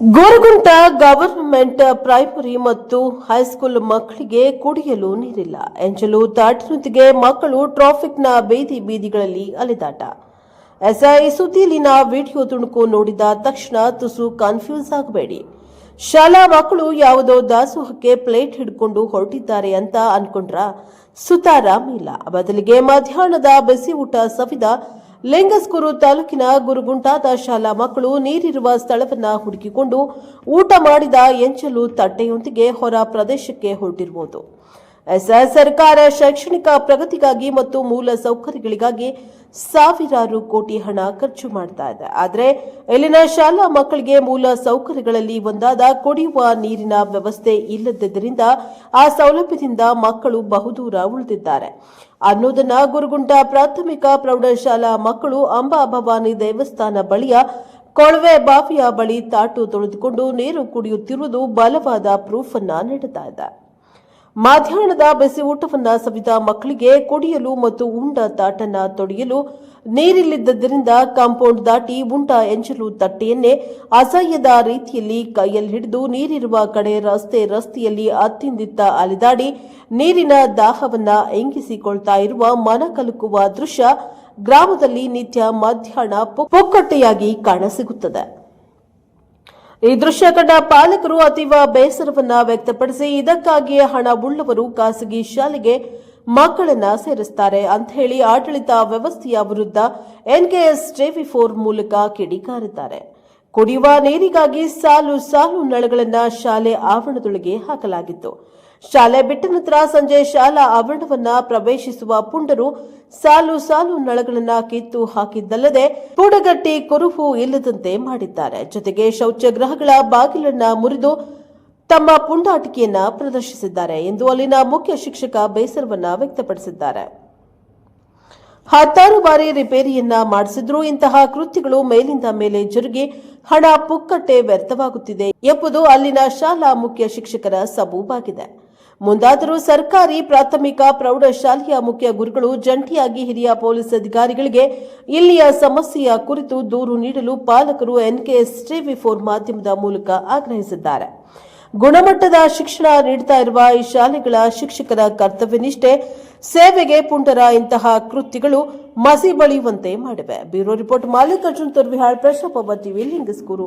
ಗೋರಗುಂಟ government primary ಮತ್ತು high school ಮಕ್ಕಳಿಗೆ ಕುಡಿಯಲು ನೀರಿಲ್ಲ. ಎಂಜಲು ತಾಟಿನೊಂದಿಗೆ ಮಕ್ಕಳು ಟ್ರಾಫಿಕ್ನ ಬೀದಿ ಬೀದಿಗಳಲ್ಲಿ ಅಲೆದಾಟ. ಎಸ್ಐ ಸುದ್ದಿಯಲ್ಲಿನ ವಿಡಿಯೋ ತುಣುಕು ನೋಡಿದ ತಕ್ಷಣ ತುಸು ಕನ್ಫ್ಯೂಸ್ ಆಗಬೇಡಿ. ಶಾಲಾ ಮಕ್ಕಳು ಯಾವುದೋ ದಾಸೋಹಕ್ಕೆ ಪ್ಲೇಟ್ ಹಿಡ್ಕೊಂಡು ಹೊರಟಿದ್ದಾರೆ ಅಂತ ಅನ್ಕೊಂಡ್ರ ಸುತಾರಾಮ್ ಇಲ್ಲ. ಬದಲಿಗೆ ಮಧ್ಯಾಹ್ನದ ಬಿಸಿ ಊಟ ಸವಿದ ಲಿಂಗಸ್ಕೂರು ತಾಲೂಕಿನ ಗುರುಗುಂಟಾದ ಶಾಲಾ ಮಕ್ಕಳು ನೀರಿರುವ ಸ್ಥಳವನ್ನ ಹುಡುಕಿಕೊಂಡು ಊಟ ಮಾಡಿದ ಎಂಚಲು ತಟ್ಟೆಯೊಂದಿಗೆ ಹೊರ ಪ್ರದೇಶಕ್ಕೆ ಹೊರಟಿರುವುದು. ಸರ್ಕಾರ ಶೈಕ್ಷಣಿಕ ಪ್ರಗತಿಗಾಗಿ ಮತ್ತು ಮೂಲ ಸೌಕರ್ಯಗಳಿಗಾಗಿ ಸಾವಿರಾರು ಕೋಟಿ ಹಣ ಖರ್ಚು ಮಾಡ್ತಾ ಇದೆ. ಆದರೆ ಇಲ್ಲಿನ ಶಾಲಾ ಮಕ್ಕಳಿಗೆ ಮೂಲ ಸೌಕರ್ಯಗಳಲ್ಲಿ ಒಂದಾದ ಕುಡಿಯುವ ನೀರಿನ ವ್ಯವಸ್ಥೆ ಇಲ್ಲದಿದ್ದರಿಂದ ಆ ಸೌಲಭ್ಯದಿಂದ ಮಕ್ಕಳು ಬಹುದೂರ ಉಳಿದಿದ್ದಾರೆ. ಅನ್ನೋದನ್ನ ಗುರುಗುಂಟ ಪ್ರಾಥಮಿಕ ಪ್ರೌಢಶಾಲಾ ಮಕ್ಕಳು ಅಂಬಾ ಭವಾನಿ ದೇವಸ್ಥಾನ ಬಳಿಯ ಕೊಳವೆ ಬಾವಿಯ ಬಳಿ ತಾಟು ತೊಳೆದುಕೊಂಡು ನೀರು ಕುಡಿಯುತ್ತಿರುವುದು ಬಲವಾದ ಪ್ರೂಫ್ ಅನ್ನ ನೀಡುತ್ತಾ ಇದೆ. ಮಧ್ಯಾಹ್ನದ ಬಿಸಿ ಊಟವನ್ನು ಸವಿದ ಮಕ್ಕಳಿಗೆ ಕುಡಿಯಲು ಮತ್ತು ಉಂಡ ತಾಟನ್ನ ತೊಡೆಯಲು ನೀರಿಲ್ಲದ್ದರಿಂದ ಕಾಂಪೌಂಡ್ ದಾಟಿ ಉಂಡ ಎಂಚಲು ತಟ್ಟೆಯನ್ನೇ ಅಸಹ್ಯದ ರೀತಿಯಲ್ಲಿ ಕೈಯಲ್ಲಿ ಹಿಡಿದು ನೀರಿರುವ ಕಡೆ ರಸ್ತೆ ರಸ್ತೆಯಲ್ಲಿ ಅತ್ತಿಂದಿತ್ತ ಅಲೆದಾಡಿ ನೀರಿನ ದಾಹವನ್ನ ಎಂಗಿಸಿಕೊಳ್ತಾ ಇರುವ ಮನಕಲುಕುವ ದೃಶ್ಯ ಗ್ರಾಮದಲ್ಲಿ ನಿತ್ಯ ಮಧ್ಯಾಹ್ನ ಪುಕ್ಕಟ್ಟೆಯಾಗಿ ಕಾಣಸಿಗುತ್ತದೆ. ಈ ದೃಶ್ಯ ಕಂಡ ಪಾಲಕರು ಅತೀವ ಬೇಸರವನ್ನ ವ್ಯಕ್ತಪಡಿಸಿ ಇದಕ್ಕಾಗಿಯೇ ಹಣ ಉಳ್ಳವರು ಖಾಸಗಿ ಶಾಲೆಗೆ ಮಕ್ಕಳನ್ನ ಸೇರಿಸ್ತಾರೆ ಅಂತ ಹೇಳಿ ಆಡಳಿತ ವ್ಯವಸ್ಥೆಯ ವಿರುದ್ಧ ಎನ್ಕೆಎಸ್ ಜೆವಿ ಫೋರ್ ಮೂಲಕ ಕಿಡಿಕಾರಿದ್ದಾರೆ. ಕುಡಿಯುವ ನೀರಿಗಾಗಿ ಸಾಲು ಸಾಲು ನಳಗಳನ್ನು ಶಾಲೆ ಆವರಣದೊಳಗೆ ಹಾಕಲಾಗಿತ್ತು. ಶಾಲೆ ಬಿಟ್ಟ ನಂತರ ಸಂಜೆ ಶಾಲಾ ಆವರಣವನ್ನ ಪ್ರವೇಶಿಸುವ ಪುಂಡರು ಸಾಲು ಸಾಲು ನಳಗಳನ್ನ ಕಿತ್ತು ಹಾಕಿದ್ದಲ್ಲದೆ ಪುಡಗಟ್ಟಿ ಕುರುಹು ಇಲ್ಲದಂತೆ ಮಾಡಿದ್ದಾರೆ. ಜೊತೆಗೆ ಶೌಚಗ್ರಹಗಳ ಬಾಗಿಲನ್ನ ಮುರಿದು ತಮ್ಮ ಪುಂಡಾಟಿಕೆಯನ್ನ ಪ್ರದರ್ಶಿಸಿದ್ದಾರೆ ಎಂದು ಅಲ್ಲಿನ ಮುಖ್ಯ ಶಿಕ್ಷಕ ಬೇಸರವನ್ನ ವ್ಯಕ್ತಪಡಿಸಿದ್ದಾರೆ. ಹತ್ತಾರು ಬಾರಿ ರಿಪೇರಿಯನ್ನ ಮಾಡಿಸಿದ್ರು ಇಂತಹ ಕೃತ್ಯಗಳು ಮೇಲಿಂದ ಮೇಲೆ ಜರುಗಿ ಹಣ ಪುಕ್ಕಟ್ಟೆ ವ್ಯರ್ಥವಾಗುತ್ತಿದೆ ಎಂಬುದು ಅಲ್ಲಿನ ಶಾಲಾ ಮುಖ್ಯ ಶಿಕ್ಷಕರ ಸಬೂಬಾಗಿದೆ. ಮುಂದಾದರೂ ಸರ್ಕಾರಿ ಪ್ರಾಥಮಿಕ ಪ್ರೌಢಶಾಲೆಯ ಮುಖ್ಯ ಗುರುಗಳು ಜಂಟಿಯಾಗಿ ಹಿರಿಯ ಪೊಲೀಸ್ ಅಧಿಕಾರಿಗಳಿಗೆ ಇಲ್ಲಿಯ ಸಮಸ್ಯೆಯ ಕುರಿತು ದೂರು ನೀಡಲು ಪಾಲಕರು ಎನ್ಕೆಎಸ್ ಟಿವಿ ಫೋರ್ ಮಾಧ್ಯಮದ ಮೂಲಕ ಆಗ್ರಹಿಸಿದ್ದಾರೆ. ಗುಣಮಟ್ಟದ ಶಿಕ್ಷಣ ನೀಡ್ತಾ ಇರುವ ಈ ಶಾಲೆಗಳ ಶಿಕ್ಷಕರ ಕರ್ತವ್ಯನಿಷ್ಠೆ ಸೇವೆಗೆ ಪುಂಡರ ಇಂತಹ ಕೃತ್ಯಗಳು ಮಸಿ ಬಳಿಯುವಂತೆ ಮಾಡಿವೆ. ಬ್ಯೂರೋ ರಿಪೋರ್ಟ್ ಮಾಲಿಕಾರ್ಜುನ್ ತುರ್ವಿಹಾಳ್ ಪ್ರಶಾಪ ಟಿವಿ, ಲಿಂಗಸ್ಕೂರು.